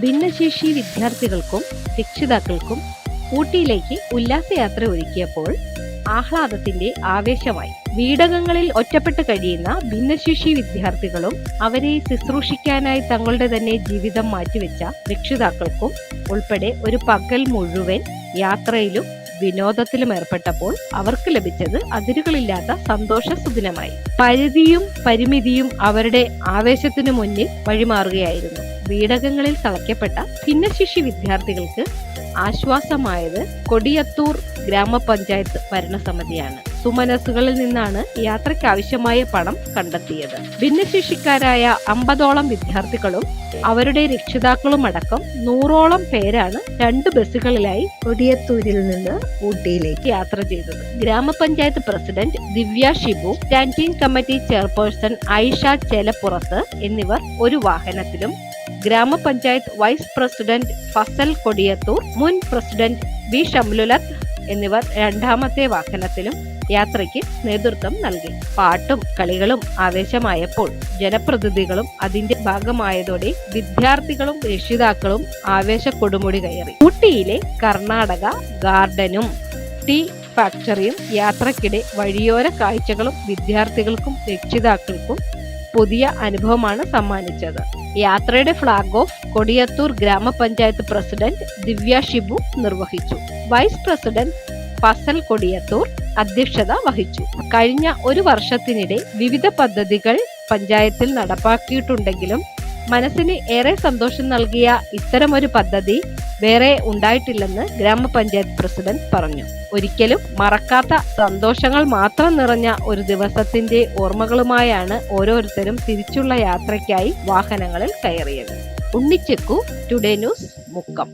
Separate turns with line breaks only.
ഭിന്നശേഷി വിദ്യാർത്ഥികൾക്കും രക്ഷിതാക്കൾക്കും ഊട്ടിയിലേക്ക് ഉല്ലാസയാത്ര ഒരുക്കിയപ്പോൾ ആഹ്ലാദത്തിന്റെ ആവേശമായി വീടകങ്ങളിൽ ഒറ്റപ്പെട്ട് കഴിയുന്ന ഭിന്നശേഷി വിദ്യാർത്ഥികളും അവരെ ശുശ്രൂഷിക്കാനായി തങ്ങളുടെ തന്നെ ജീവിതം മാറ്റിവെച്ച രക്ഷിതാക്കൾക്കും ഉൾപ്പെടെ ഒരു പകൽ മുഴുവൻ യാത്രയിലും വിനോദത്തിലും ഏർപ്പെട്ടപ്പോൾ അവർക്ക് ലഭിച്ചത് അതിരുകളില്ലാത്ത സന്തോഷ സുദിനമായി. പരിധിയും പരിമിതിയും അവരുടെ ആവേശത്തിനു മുന്നിൽ വഴിമാറുകയായിരുന്നു. വീടകങ്ങളിൽ തളയ്ക്കപ്പെട്ട ഭിന്നശേഷി വിദ്യാർത്ഥികൾക്ക് ആശ്വാസമായത് കൊടിയത്തൂർ ഗ്രാമപഞ്ചായത്ത് ഭരണസമിതിയാണ്. സുമനസ്സുകളിൽ നിന്നാണ് യാത്രയ്ക്കാവശ്യമായ പണം കണ്ടെത്തിയത്. ഭിന്നശേഷിക്കാരായ അമ്പതോളം വിദ്യാർത്ഥികളും അവരുടെ രക്ഷിതാക്കളും അടക്കം നൂറോളം പേരാണ് രണ്ട് ബസ്സുകളിലായി
കൊടിയത്തൂരിൽ നിന്ന് ഊട്ടിയിലേക്ക്
യാത്ര ചെയ്തത്. ഗ്രാമപഞ്ചായത്ത് president Divya Shibu canteen committee chairperson Aisha Chelappurath എന്നിവർ ഒരു വാഹനത്തിലും ഗ്രാമപഞ്ചായത്ത് വൈസ് പ്രസിഡന്റ് ഫസൽ കൊടിയത്തൂർ മുൻ പ്രസിഡന്റ് വി ഷംലുലത്ത് എന്നിവർ രണ്ടാമത്തെ വാഹനത്തിലും യാത്രയ്ക്ക് നേതൃത്വം നൽകി. പാട്ടും കളികളും ആവേശമായപ്പോൾ ജനപ്രതിനിധികളും അതിന്റെ ഭാഗമായതോടെ വിദ്യാർത്ഥികളും രക്ഷിതാക്കളും ആവേശ കൊടുമുടി കയറി. ഊട്ടിയിലെ കർണാടക ഗാർഡനും ടീ ഫാക്ടറിയും യാത്രക്കിടെ വഴിയോര കാഴ്ചകളും വിദ്യാർത്ഥികൾക്കും രക്ഷിതാക്കൾക്കും പുതിയ അനുഭവമാണ് സമ്മാനിച്ചത്. യാത്രയുടെ ഫ്ളാഗ് ഓഫ് കൊടിയത്തൂർ ഗ്രാമപഞ്ചായത്ത് പ്രസിഡന്റ് ദിവ്യ ഷിബു നിർവഹിച്ചു. വൈസ് പ്രസിഡന്റ് ഫസൽ കൊടിയത്തൂർ അധ്യക്ഷത വഹിച്ചു. കഴിഞ്ഞ ഒരു വർഷത്തിനിടെ വിവിധ പദ്ധതികൾ പഞ്ചായത്തിൽ നടപ്പാക്കിയിട്ടുണ്ടെങ്കിലും മനസ്സിന് ഏറെ സന്തോഷം നൽകിയ ഇത്തരമൊരു പദ്ധതി വേറെ ഉണ്ടായിട്ടില്ലെന്ന് ഗ്രാമപഞ്ചായത്ത് പ്രസിഡന്റ് പറഞ്ഞു. ഒരിക്കലും മറക്കാത്ത സന്തോഷങ്ങൾ മാത്രം നിറഞ്ഞ ഒരു ദിവസത്തിന്റെ ഓർമ്മകളുമായാണ് ഓരോരുത്തരും തിരിച്ചുള്ള യാത്രയ്ക്കായി വാഹനങ്ങളിൽ കയറിയത്. ഉണ്ണിച്ചെക്കു ടുഡേ ന്യൂസ് മുക്കം.